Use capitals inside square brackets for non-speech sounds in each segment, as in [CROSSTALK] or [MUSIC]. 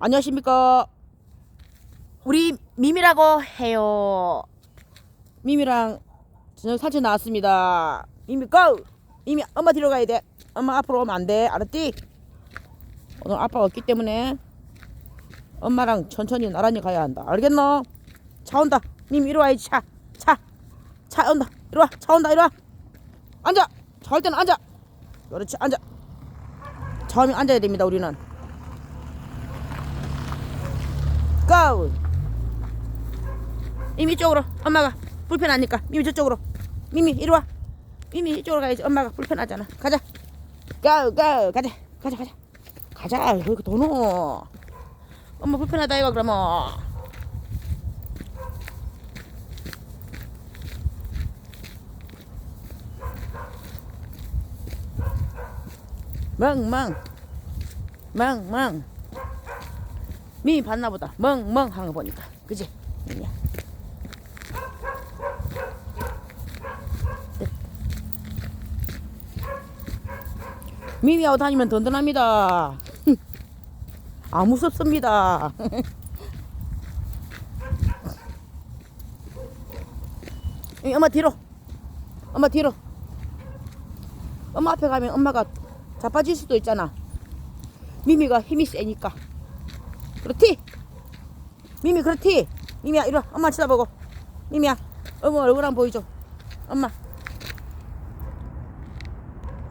안녕하십니까. 우리 미미라고 해요. 미미랑 저녁 산책 나왔습니다. 미미 고! 미미 엄마 뒤로 가야 돼. 엄마 앞으로 오면 안 돼. 알았지? 오늘 아빠가 없기 때문에 엄마랑 천천히 나란히 가야 한다. 알겠노? 차 온다. 미미 이리 와야지 차. 차. 차 온다. 이리 와. 차 온다. 이리 와. 앉아. 차올 때는 앉아. 그렇지. 앉아. 처음에 앉아야 됩니다. 우리는. 고! 미미 이쪽으로 엄마가 불편하니까. 미미 저쪽으로. 미미 이리 와. 미미 이쪽으로 가야지. 엄마가 불편하잖아. 가자. 고! 고! 가자. 가자 가자. 가자. 여기 도노. 엄마 불편하다 이거 그러면. 멍멍. 멍멍 미미 봤나 보다. 멍멍 하는 거 보니까. 그지? 미미야. 네. 미미하고 다니면 든든합니다. 아 무섭습니다. [LAUGHS] 이 엄마 뒤로. 엄마 뒤로. 엄마 앞에 가면 엄마가 자빠질 수도 있잖아. 미미가 힘이 세니까. 그렇지? 미미 그렇지? 미미야 이리 와 엄마 쳐다보고 미미야 엄마 얼굴 한번 보여줘 엄마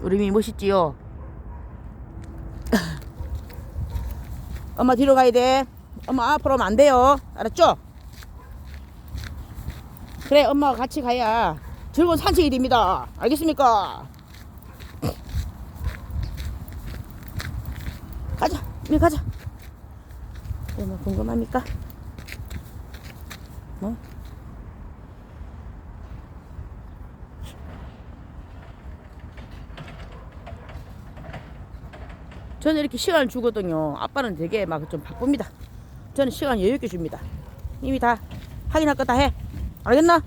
우리 미미 멋있지요? [LAUGHS] 엄마 뒤로 가야 돼 엄마 앞으로 오면 안 돼요 알았죠? 그래 엄마가 같이 가야 즐거운 산책이 됩니다 알겠습니까? [LAUGHS] 가자 미미 가자 뭐 궁금합니까? 뭐? 저는 이렇게 시간을 주거든요. 아빠는 되게 막 좀 바쁩니다. 저는 시간 여유 있게 줍니다. 이미 다 확인할 거 다 해. 알겠나?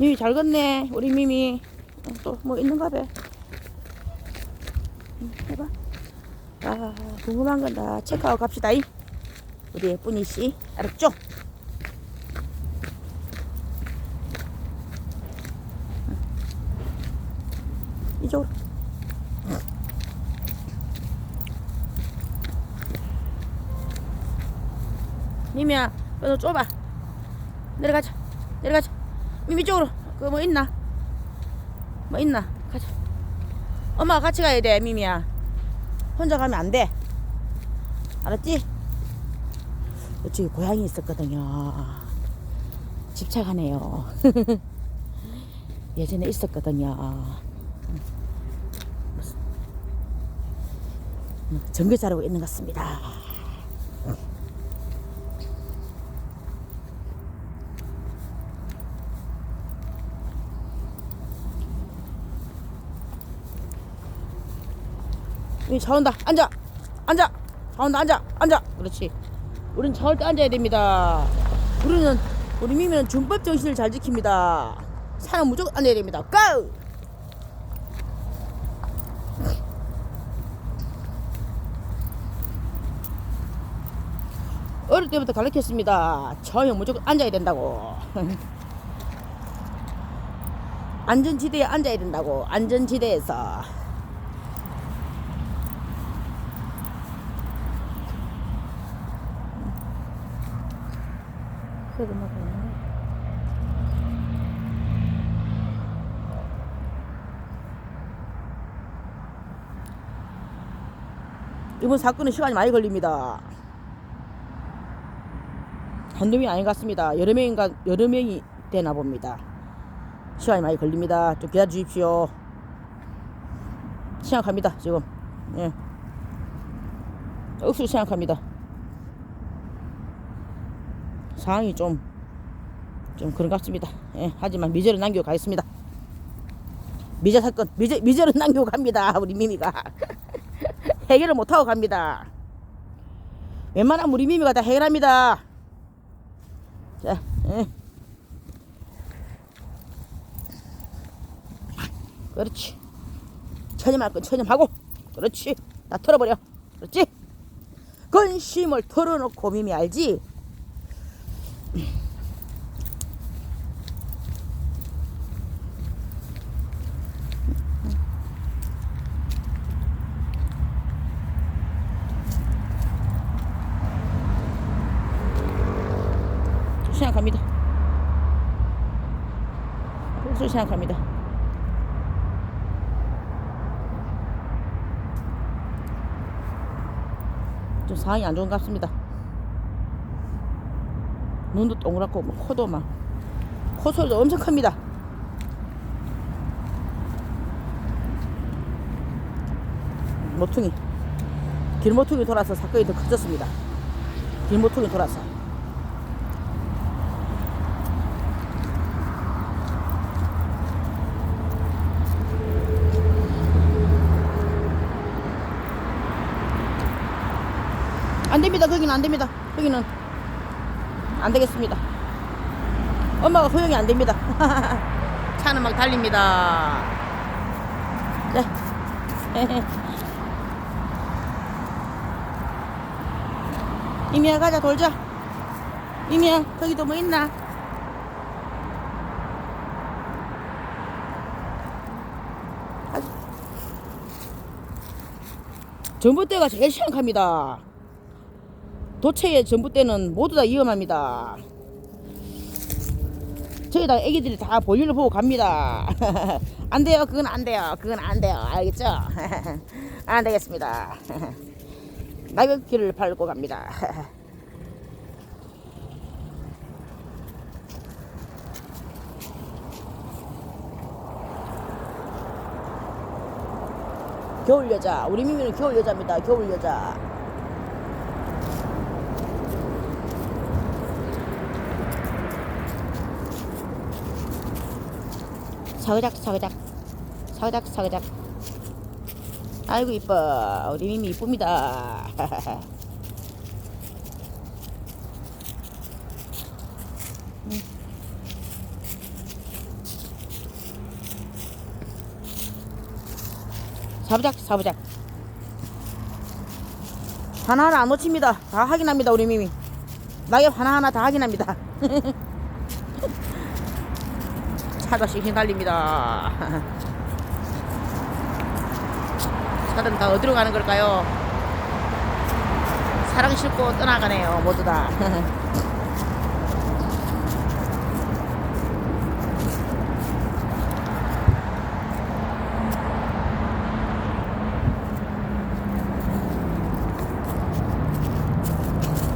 미미 잘 걷네. 우리 미미. 또 뭐 있는가 봐. 응, 해봐. 아, 궁금한 건 다 체크하고 갑시다. 이. 우리 예쁜이 씨. 알았죠? 응. 이쪽으로. 미미야, 너 좁아. 내려가자. 내려가자. 미미 쪽으로 그 뭐 있나? 뭐 있나? 가자. 엄마가 같이 가야 돼, 미미야. 혼자 가면 안 돼. 알았지? 이쪽에 고양이 있었거든요. 집착하네요. [LAUGHS] 예전에 있었거든요. 전교 잘하고 있는 것 같습니다. 자온다. 앉아. 앉아. 자온다. 앉아. 앉아. 그렇지. 우린 자올 때 앉아야 됩니다. 우리는 우리 미미는 준법 정신을 잘 지킵니다. 사람 무조건 앉아야 됩니다. 고! 어릴 때부터 가르쳤습니다. 저형 무조건 앉아야 된다고. [LAUGHS] 안전지대에 앉아야 된다고. 안전지대에서 뭐 그러네. 이번 사건은 시간이 많이 걸립니다. 한두 명이 아닌 것 같습니다. 여러 명인가 여러 명이 되나 봅니다. 시간이 많이 걸립니다. 좀 기다려 주십시오. 생각합니다. 지금. 예. 억수 생각합니다. 상황이 좀 좀 그런 것 같습니다. 예, 하지만 미저를 남기고 가겠습니다. 미저 사건, 미저, 미저를 [LAUGHS] 남기고 갑니다. 우리 미미가. [LAUGHS] 해결을 못하고 갑니다. 웬만하면 우리 미미가 다 해결합니다. 자, 예. 그렇지. 천념할 건 천념하고, 그렇지. 다 털어버려. 그렇지. 근심을 털어놓고 미미 알지? 생각합니다. 호수 생각합니다. 좀 상황이 안 좋은 것 같습니다. 눈도 동그랗고 뭐 코도 막 코소리도 엄청 큽니다. 모퉁이 길모퉁이 돌아서 사건이 더 커졌습니다. 길모퉁이 돌아서 안 됩니다. 거기는 안 됩니다. 거기는 안 되겠습니다. 엄마가 허용이 안 됩니다. [LAUGHS] 차는 막 달립니다. 네. [LAUGHS] 이미야 가자 돌자. 이미야 거기도 뭐 있나? 가자. 전봇대가 제일 시원합니다. 도체의 전봇대는 모두 다 위험합니다. 저희다 애기들이 다 볼일을 보고 갑니다. [LAUGHS] 안 돼요. 그건 안 돼요. 그건 안 돼요. 알겠죠? [LAUGHS] 안 되겠습니다. [LAUGHS] 낙엽길을 밟고 갑니다. 겨울 여자. 우리 미미는 겨울 여자입니다. 겨울 여자. 사그작 사그작. 사그작 사그작. 아이고 이뻐. 우리 미미 이쁩니다. 음. 사부작 사부작. 하나하나 안 놓칩니다. 다 확인합니다 우리 미미. 낙엽 하나하나 다 확인합니다 [LAUGHS] 차가 싱싱 달립니다. 차들은 다 어디로 가는 걸까요? 사랑 싣고 떠나가네요, 모두 다. [LAUGHS]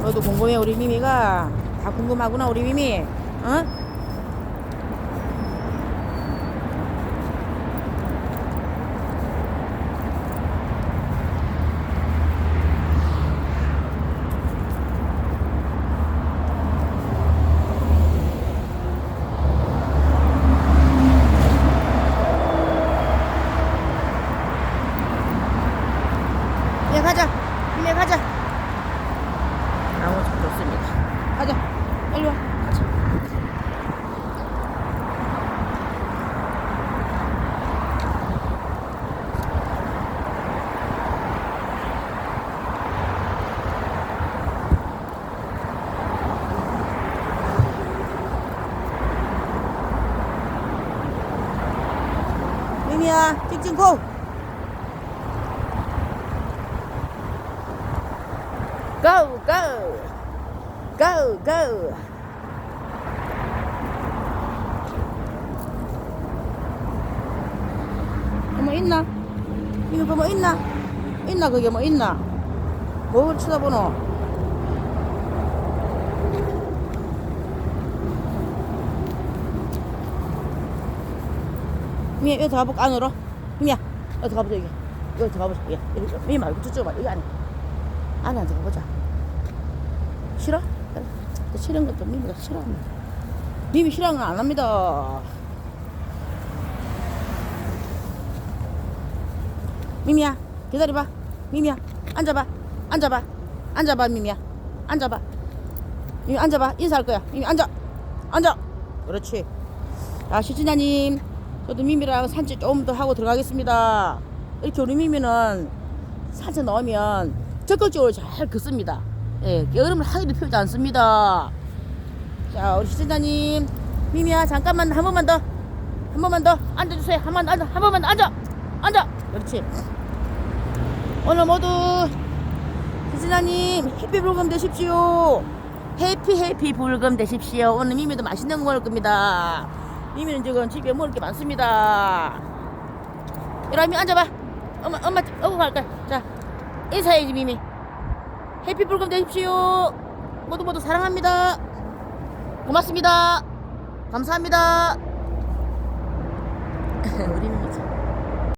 너도 궁금해, 우리 미미가? 다 궁금하구나, 우리 미미. 어? 예, 가자. 예, 가자. 나무 좀 좋습니다. 가자. 빨리 와. 가자. 미미야, 직진 고! Go, go, go, go. 뭐 있나? 이거 뭐 있나? 있나 그게 뭐 있나? 뭘 쳐다보노? 미야 여기 들어가볼까 안으로? 미야 여기 들어가보자 여기 여기 들어가보자 여기 여기, 미 말고 저쪽 봐 여기 안에 안에 안 들어가보자 싫어? 싫은 것도 미미가 싫어합니다 미미 실랑은 안 합니다. 미미야, 기다려봐. 미미야, 앉아봐. 앉아봐. 앉아봐, 미미야. 앉아봐. 미미 앉아봐. 인사할 거야. 미미 앉아. 앉아. 그렇지. 자, 시진아님. 저도 미미랑 산책 좀더 하고 들어가겠습니다. 이렇게 우리 미미는 산책 넣으면 적극적으로 잘 긋습니다. 예, 게으름을 하기도 필요지 않습니다. 자, 우리 시청자님, 미미야, 잠깐만 한 번만 더, 한 번만 더 앉아주세요. 한 번 앉아, 한 번만 더 앉아, 앉아. 그렇지. 오늘 모두 시청자님 해피 불금 되십시오. 해피 해피 불금 되십시오. 오늘 미미도 맛있는 거 먹을 겁니다. 미미는 지금 집에 먹을 게 많습니다. 이러미 앉아봐. 엄마, 엄마, 어고 갈 거야. 자, 인사해야지 미미. 해피 불금 되십시오. 모두 모두 사랑합니다. 고맙습니다. 감사합니다. [LAUGHS] 우리.